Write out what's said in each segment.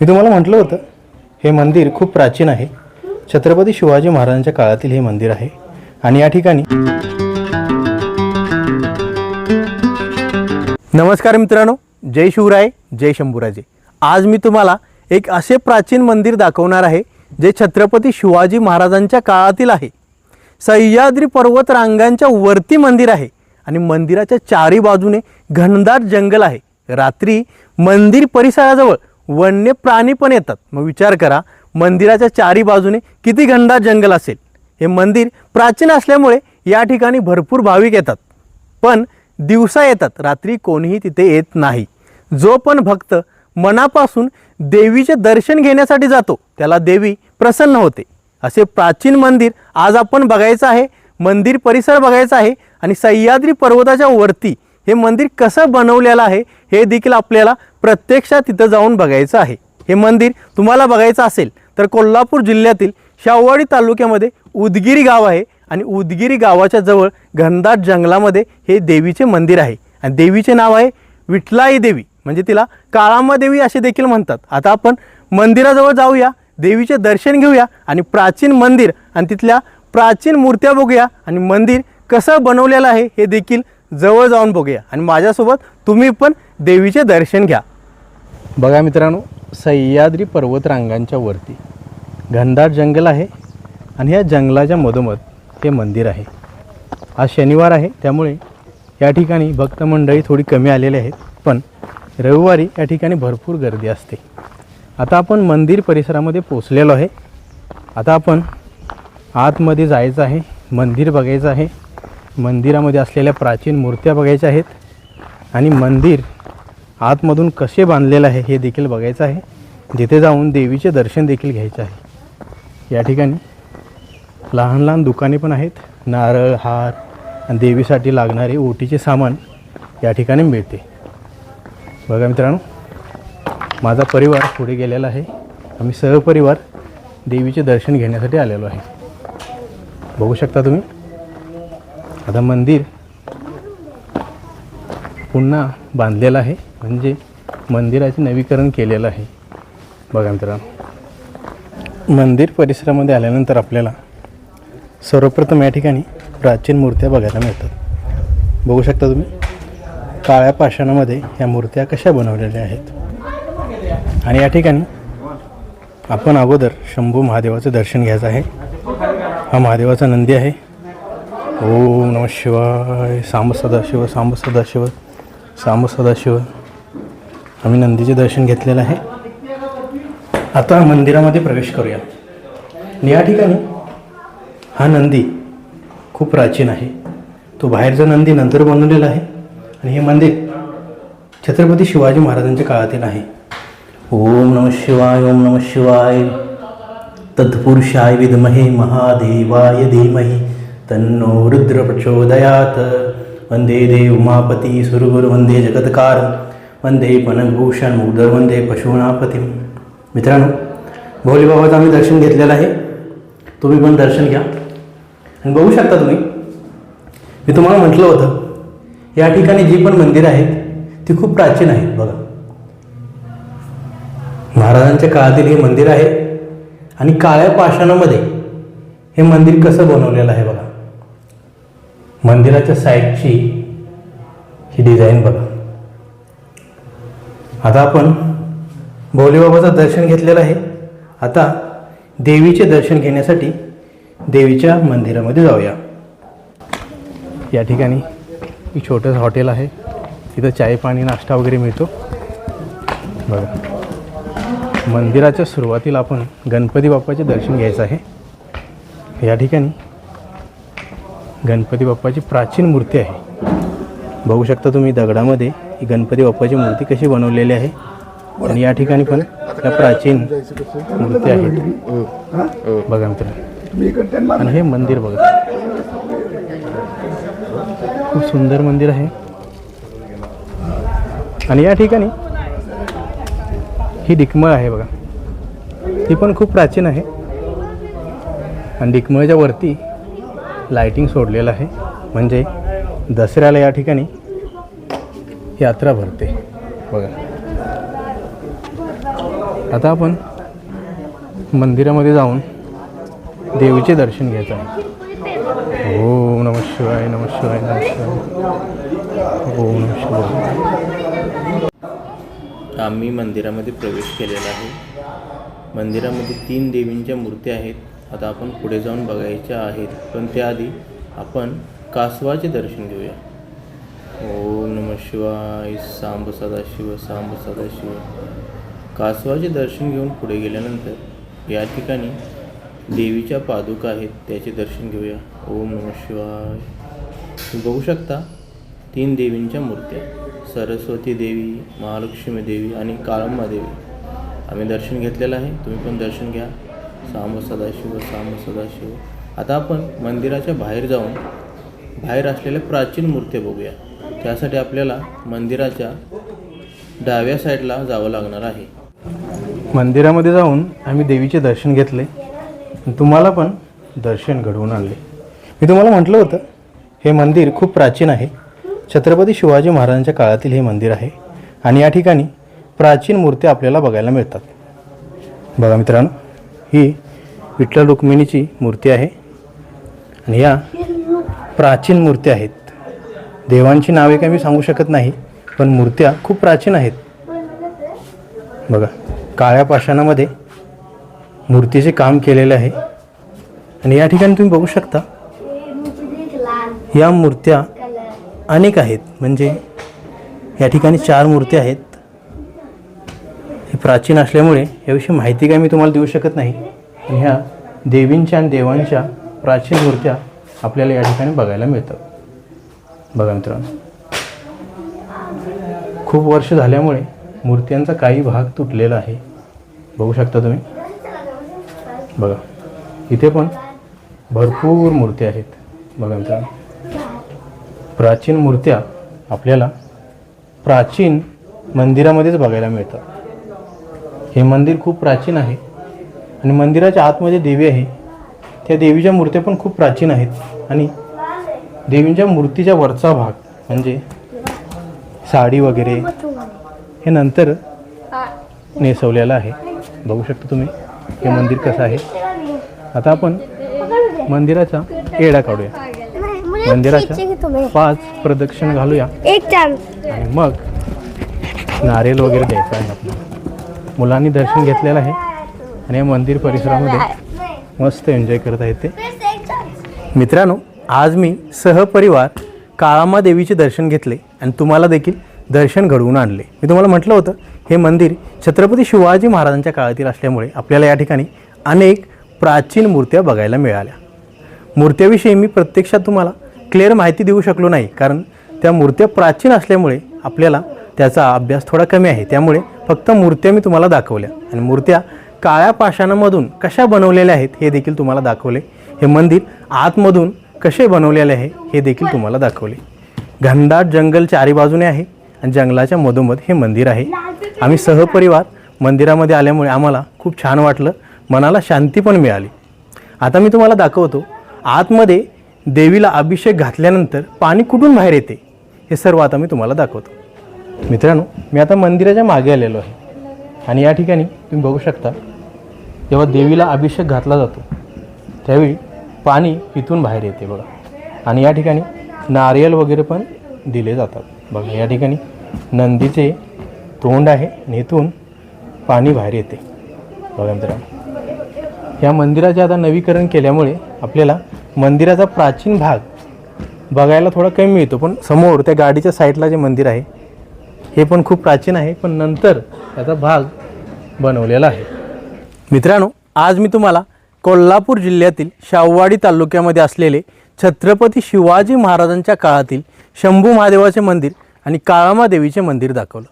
मी तुम्हाला म्हटलं होतं हे मंदिर खूप प्राचीन आहे. छत्रपती शिवाजी महाराजांच्या काळातील हे मंदिर आहे. आणि या ठिकाणी नमस्कार मित्रांनो जय शिवराय जय शंभूराजे. आज मी तुम्हाला एक असे प्राचीन मंदिर दाखवणार आहे जे छत्रपती शिवाजी महाराजांच्या काळातील आहे. सह्याद्री पर्वत रांगांच्या वरती मंदिर आहे आणि मंदिराच्या चारी बाजूने घनदाट जंगल आहे. रात्री मंदिर परिसराजवळ वन्य प्राणी पण येतात. मग विचार करा मंदिराच्या चारी बाजूने किती घनदाट जंगल असेल? हे मंदिर प्राचीन असल्यामुळे या ठिकाणी भरपूर भाविक येतात. पण दिवसा येतात रात्री कोणीही तिथे येत नाही. जो पण भक्त मनापासून देवीचे दर्शन घेण्यासाठी जातो त्याला देवी प्रसन्न होते. असे प्राचीन मंदिर आज आपण बघायचं आहे मंदिर परिसर बघायचा आहे आणि सह्याद्री पर्वताच्या वरती हे मंदिर कसं बनवलेलं आहे हे देखील आपल्याला प्रत्यक्षात तिथं जाऊन बघायचं आहे. हे मंदिर तुम्हाला बघायचं असेल तर कोल्हापूर जिल्ह्यातील शाहवाडी तालुक्यामध्ये उदगिरी गाव आहे आणि उदगिरी गावाच्या जवळ घनदाट जंगलामध्ये हे देवीचे मंदिर आहे. आणि देवीचे नाव आहे विठलाई देवी. म्हणजे तिला काळामा देवी असे देखील म्हणतात. आता आपण मंदिराजवळ जाऊया देवीचे दर्शन घेऊया आणि प्राचीन मंदिर आणि तिथल्या प्राचीन मूर्त्या बघूया आणि मंदिर कसं बनवलेलं आहे हे देखील जवळ जाऊन बघूया. आणि माझ्यासोबत तुम्ही पण देवीचे दर्शन घ्या. बघा मित्रांनो सह्याद्री पर्वतरांगांच्या वरती घनदाट जंगल आहे आणि या जंगलाच्या मधोमध हे मंदिर आहे. आज शनिवार आहे त्यामुळे या ठिकाणी भक्त मंडळी थोडी कमी आलेली आहेत पण रविवारी या ठिकाणी भरपूर गर्दी असते. आता आपण मंदिर परिसरामध्ये पोचलेलो आहे. आता आपण आतमध्ये जायचं आहे मंदिर बघायचं आहे. मंदिरामध्ये असलेल्या प्राचीन मूर्त्या बघायच्या आहेत. आणि मंदिर आतमधून कसे बांधलेलं आहे हे देखील बघायचं आहे. जिथे जाऊन देवीचे दर्शन देखील घ्यायचे आहे. या ठिकाणी लहान लहान दुकाने पण आहेत. नारळ हार आणि देवीसाठी लागणारे ओटीचे सामान या ठिकाणी मिळते. बघा मित्रांनो माझा परिवार पुढे गेलेला आहे. आम्ही सहपरिवार देवीचे दर्शन घेण्यासाठी आलेलो आहे. बघू शकता तुम्ही? आता मंदिर पुन्हा बांधलेलं आहे. म्हणजे मंदिराचे नवीकरण केलेलं आहे. बघा मित्रांनो मंदिर परिसरामध्ये आल्यानंतर आपल्याला सर्वप्रथम या ठिकाणी प्राचीन मूर्त्या बघायला मिळतात. बघू शकता तुम्ही काळ्या पाषाणामध्ये ह्या मूर्त्या कशा बनवलेल्या आहेत. आणि या ठिकाणी आपण अगोदर शंभू महादेवाचं दर्शन घ्यायचं आहे. हा महादेवाचा नंदी आहे. ओम नम शिवाय. सांब सदाशिव सांब सदाशिव सांब सदाशिव. आम्ही नंदीचे दर्शन घेतलेलं आहे. आता मंदिरामध्ये प्रवेश करूया. आणि या ठिकाणी हा नंदी खूप प्राचीन आहे. तो बाहेरचा नंदी नंतर बनवलेला आहे. आणि हे मंदिर छत्रपती शिवाजी महाराजांच्या काळातील आहे. ओम नम शिवाय ओम नम शिवाय. तत्पुरुषाय विद्महे महादेवाय धीमही. तन्नो रुद्र प्रचोदयात। वंदे देव उमापती सुरगुरु वंदे जगत्कार। वंदे पनभूषण उदर वंदे पशुनापती मित्रांनो भोलेबाबाचं आम्ही दर्शन घेतलेलं आहे. तुम्ही पण दर्शन घ्या. आणि बघू शकता तुम्ही मी तुम्हाला म्हटलं होतं या ठिकाणी जी पण मंदिरं आहेत ती खूप प्राचीन आहेत बघा. महाराजांच्या काळातील हे मंदिर आहे आणि काळ्या पाषाणामध्ये हे मंदिर कसं बनवलेलं आहे बघा. मंदिराच्या साईडची ही डिझाईन बघा. आता आपण भोलेबाबाचं दर्शन घेतलेलं आहे. आता देवीचे दर्शन घेण्यासाठी देवीच्या मंदिरामध्ये जाऊया. या ठिकाणी एक छोटंसं हॉटेल आहे. तिथं चाय पाणी नाश्ता वगैरे मिळतो. बघा. मंदिराच्या सुरुवातीला आपण गणपती बाप्पाचे दर्शन घ्यायचं आहे. या ठिकाणी गणपती बाप्पाची प्राचीन मूर्ती आहे. बघू शकता तुम्ही दगडामध्ये ही गणपती बाप्पाची मूर्ती कशी बनवलेली आहे. आणि या ठिकाणी पण त्या प्राचीन मूर्ती आहेत. बघा मित्र आणि हे मंदिर बघा. खूप सुंदर मंदिर आहे. आणि या ठिकाणी ही डिकमळ आहे बघा. ती पण खूप प्राचीन आहे. आणि डिकमळच्या वरती लायटिंग सोडलेलं आहे. म्हणजे दसऱ्याला या ठिकाणी यात्रा भरते. बघा. आता आपण मंदिरामध्ये जाऊन देवीचे दर्शन घ्यायचं आहे. ओम नम शिवाय नम शिवाय नम शिवाय. ओम नम शिवाय. आम्ही मंदिरामध्ये प्रवेश केलेला आहे. मंदिरामध्ये तीन देवींच्या मूर्त्या आहेत. आता आपण पुढे जाऊन बघायच्या आहेत. पण त्याआधी आपण कासवाचे दर्शन घेऊया. ओम नम शिवाय. सांब सदाशिव सांब सदाशिव कासवाचे दर्शन घेऊन पुढे गेल्यानंतर या ठिकाणी देवीच्या पादुका आहेत त्याचे दर्शन घेऊया. ओम नम शिवाय. तुम्ही बघू शकता तीन देवींच्या मूर्त्या सरस्वती देवी महालक्ष्मी देवी आणि काळम्मा देवी. आम्ही दर्शन घेतलेलं आहे. तुम्ही पण दर्शन घ्या. साम सदाशिव साम सदाशिव. आता आपण मंदिराच्या बाहेर जाऊन बाहेर असलेल्या प्राचीन मूर्त्या बघूया. त्यासाठी आपल्याला मंदिराच्या डाव्या साईडला जावं लागणार आहे. मंदिरामध्ये जाऊन आम्ही देवीचे दर्शन घेतले. तुम्हाला पण दर्शन घडवून आणले. मी तुम्हाला म्हटलं होतं हे मंदिर खूप प्राचीन आहे. छत्रपती शिवाजी महाराजांच्या काळातील हे मंदिर आहे. आणि या ठिकाणी प्राचीन मूर्त्या आपल्याला बघायला मिळतात. बघा मित्रांनो ही विठ्ठल रुक्मिणीची मूर्ती आहे. आणि या प्राचीन मूर्त्या आहेत. देवांची नावे काही मी सांगू शकत नाही पण मूर्त्या खूप प्राचीन आहेत. बघा काळ्या पाषाणामध्ये मूर्तीचे काम केलेले आहे. आणि या ठिकाणी तुम्ही बघू शकता या मूर्त्या अनेक आहेत. म्हणजे या ठिकाणी चार मूर्त्या आहेत. प्राचीन असल्यामुळे याविषयी माहिती काय मी तुम्हाला देऊ शकत नाही. पण ह्या देवींच्या आणि देवांच्या प्राचीन मूर्त्या आपल्याला या ठिकाणी बघायला मिळतात. बघा मित्रांनो. खूप वर्ष झाल्यामुळे मूर्त्यांचा काही भाग तुटलेला आहे. बघू शकता तुम्ही? बघा. इथे पण भरपूर मूर्त्या आहेत. बघा मित्रांनो. प्राचीन मूर्त्या आपल्याला प्राचीन मंदिरामध्येच बघायला मिळतात. हे मंदिर खूप प्राचीन आहे. आणि मंदिराच्या आतमध्ये देवी आहे. त्या देवीच्या मूर्त्या पण खूप प्राचीन आहेत. आणि देवींच्या मूर्तीच्या वरचा भाग म्हणजे साडी वगैरे हे नंतर नेसवलेलं आहे. बघू शकता तुम्ही हे मंदिर कसं आहे. आता आपण मंदिराचा येडा काढूया. मंदिराच्या पाच प्रदक्षिण घालूया. आणि मग नारेल वगैरे द्यायचं आहे आपल्याला. मुलांनी दर्शन घेतलेलं आहे. आणि या मंदिर परिसरामध्ये मस्त एन्जॉय करत आहेत ते मित्रांनो आज मी सहपरिवार काळामा देवीचे दर्शन घेतले आणि तुम्हाला देखील दर्शन घडवून आणले. मी तुम्हाला म्हटलं होतं हे मंदिर छत्रपती शिवाजी महाराजांच्या काळातील असल्यामुळे आपल्याला या ठिकाणी अनेक प्राचीन मूर्त्या बघायला मिळाल्या. मूर्त्याविषयी मी प्रत्यक्षात तुम्हाला क्लिअर माहिती देऊ शकलो नाही कारण त्या मूर्त्या प्राचीन असल्यामुळे आपल्याला त्याचा अभ्यास थोडा कमी आहे. त्यामुळे फक्त मूर्त्या मी तुम्हाला दाखवल्या. आणि मूर्त्या काळ्या पाषाणामधून कशा बनवलेल्या आहेत हे देखील तुम्हाला दाखवले. हे मंदिर आतमधून कसे बनवलेले आहे हे देखील तुम्हाला दाखवले. घनदाट जंगल चारी बाजूने आहे आणि जंगलाच्या मधोमध हे मंदिर आहे. आम्ही सहपरिवार मंदिरामध्ये आल्यामुळे आम्हाला खूप छान वाटलं मनाला शांती पण मिळाली. आता मी तुम्हाला दाखवतो आतमध्ये देवीला अभिषेक घातल्यानंतर पाणी कुठून बाहेर येते हे सर्व आता मी तुम्हाला दाखवतो. मित्रांनो मी आता मंदिराच्या मागे आलेलो आहे. आणि या ठिकाणी तुम्ही बघू शकता जेव्हा देवीला अभिषेक घातला जातो त्यावेळी पाणी इथून बाहेर येते बघा. आणि या ठिकाणी नारियल वगैरे पण दिले जातात. बघा या ठिकाणी नंदीचे तोंड आहे आणि इथून पाणी बाहेर येते. बघा मित्रांनो या मंदिराचे आता नवीकरण केल्यामुळे आपल्याला मंदिराचा प्राचीन भाग बघायला थोडा कमी मिळतो पण समोर त्या गाडीच्या साईडला जे मंदिर आहे हे पण खूप प्राचीन आहे पण नंतर त्याचा भाग बनवलेला आहे. मित्रांनो आज मी तुम्हाला कोल्हापूर जिल्ह्यातील शाहूवाडी तालुक्यामध्ये असलेले छत्रपती शिवाजी महाराजांच्या काळातील शंभू महादेवाचे मंदिर आणि काळामा देवीचे मंदिर दाखवलं.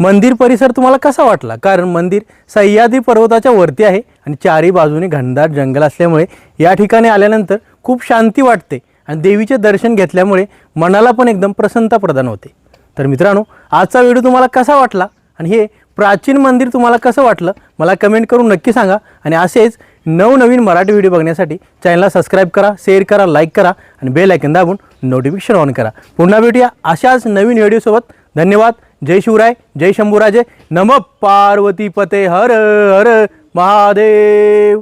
मंदिर परिसर तुम्हाला कसा वाटला? कारण मंदिर सह्याद्री पर्वताच्या वरती आहे आणि चारी बाजूने घनदाट जंगल असल्यामुळे या ठिकाणी आल्यानंतर खूप शांती वाटते आणि देवीचे दर्शन घेतल्यामुळे मनाला पण एकदम प्रसन्नता प्रदान होते. तर मित्रांनो आजचा व्हिडिओ तुम्हाला कसा वाटला आणि हे प्राचीन मंदिर तुम्हाला कसं वाटलं मला कमेंट करून नक्की सांगा. आणि असेच नवनवीन मराठी व्हिडिओ बघण्यासाठी चॅनलला सबस्क्राईब करा शेअर करा लाईक करा आणि बेल आयकन दाबून नोटिफिकेशन ऑन करा. पुन्हा भेटूया अशाच नवीन व्हिडिओसोबत धन्यवाद. जय शिवराय जय शंभूराजे. नम पार्वती पते. हर हर महादेव.